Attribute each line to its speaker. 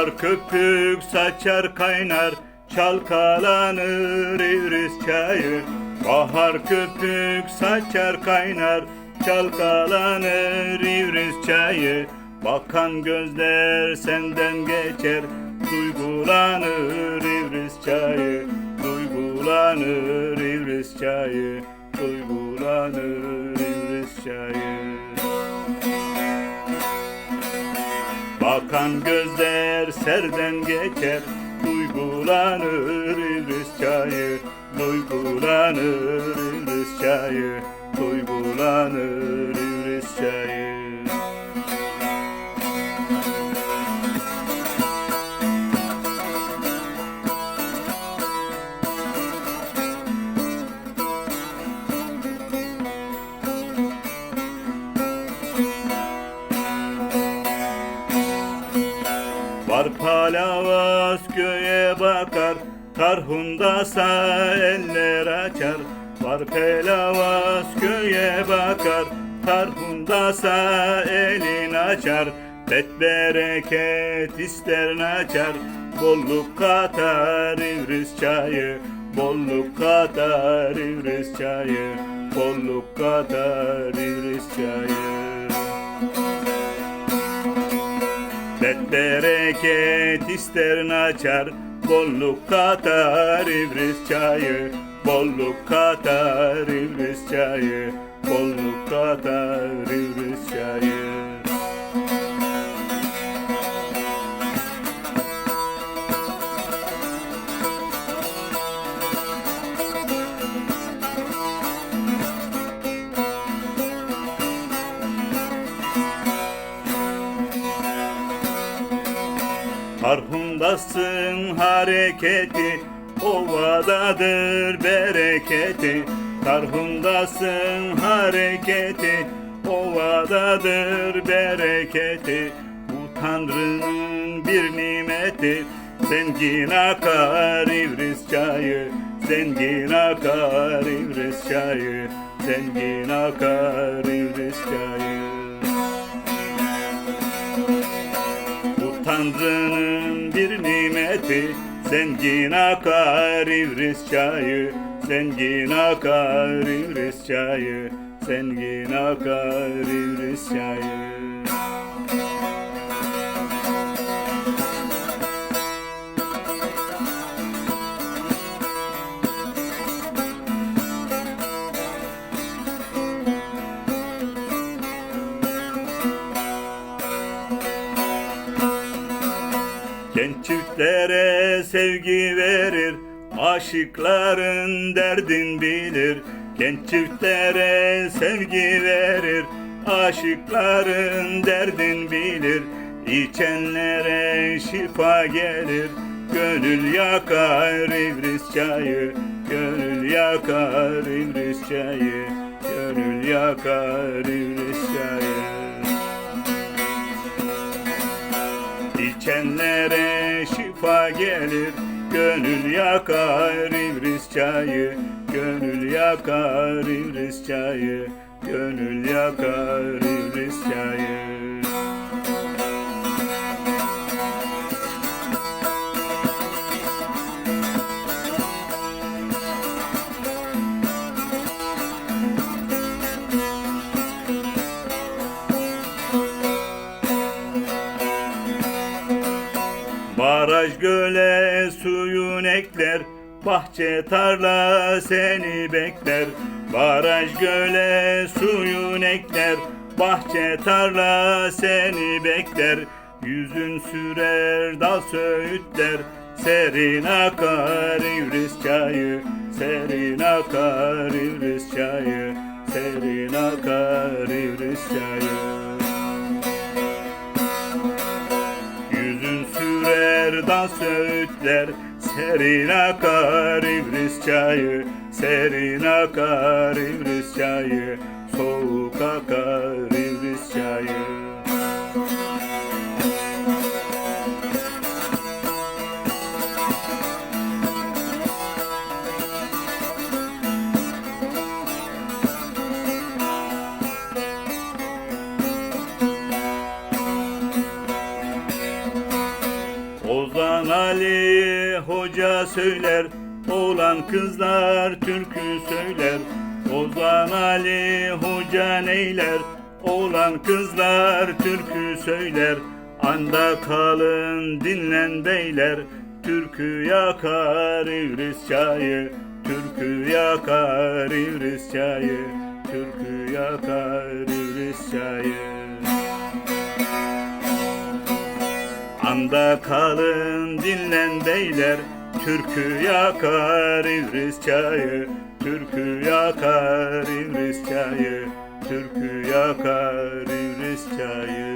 Speaker 1: Bahar köpük saçar kaynar Çalkalanır İvriz çayı Bahar köpük saçar kaynar Çalkalanır İvriz çayı Bakan gözler senden geçer Duygulanır İvriz çayı Duygulanır İvriz çayı Duygulanır İvriz çayı Bakan gözler serden geçer Duygulanır İvriz çayı Duygulanır İvriz çayı Duygulanır Var palavas göğe bakar Tarhundasa eller açar. Var pelavas göğe bakar Tarhundasa elin açar. Bet bereket ister açar Bolluk katar İvriz çayı. Bolluk katar İvriz çayı Bolluk katar İvriz çayı Bet bereket ister açar Bolluk katar İvriz çayı. Bolluk katar İvriz çayı. Bolluk katar İvriz çayı Tarhundasın hareketi Ovadadır bereketi. Tarhundasın hareketi Ovadadır bereketi. Bu Tanrı'nın bir nimeti. Zengin akar İvriz çayı Zengin akar İvriz çayı Zengin akar İvriz çayı. Bu Tanrı'nın nimeti Zengin akar İvriz çayı Zengin akar İvriz çayı Zengin akar İvriz çayı Genç çiftlere sevgi verir Aşıkların derdin bilir. Genç çiftlere sevgi verir Aşıkların derdin bilir. İçenlere şifa gelir Gönül yakar İvriz çayı. Gönül yakar İvriz çayı Gönül yakar İvriz çayı Şifa gelir Gönül yakar İvriz çayı Gönül yakar İvriz çayı Gönül yakar İvriz çayı Baraj göle suyun ekler Bahçe tarla seni bekler. Baraj göle suyun ekler Bahçe tarla seni bekler. Yüzün sürer dal söğütler Serin akar İvriz çayı. Serin akar İvriz çayı Serin akar İvriz çayı da söğütler Serin akar İvriz çayı Serin akar İvriz çayı. Soğuk akar İvriz çayı Ozan Ali Hoca söyler, oğlan kızlar türkü söyler. Ozan Ali Hoca neyler, oğlan kızlar türkü söyler. Anda kalın dinlen beyler, türkü yakar İvris çayı. Türkü yakar İvris çayı, türkü yakar İvris çayı. Anda kalın dinlen beyler. Türkü yakar İvris çayı. Türkü yakar İvris çayı. Türkü yakar İvris çayı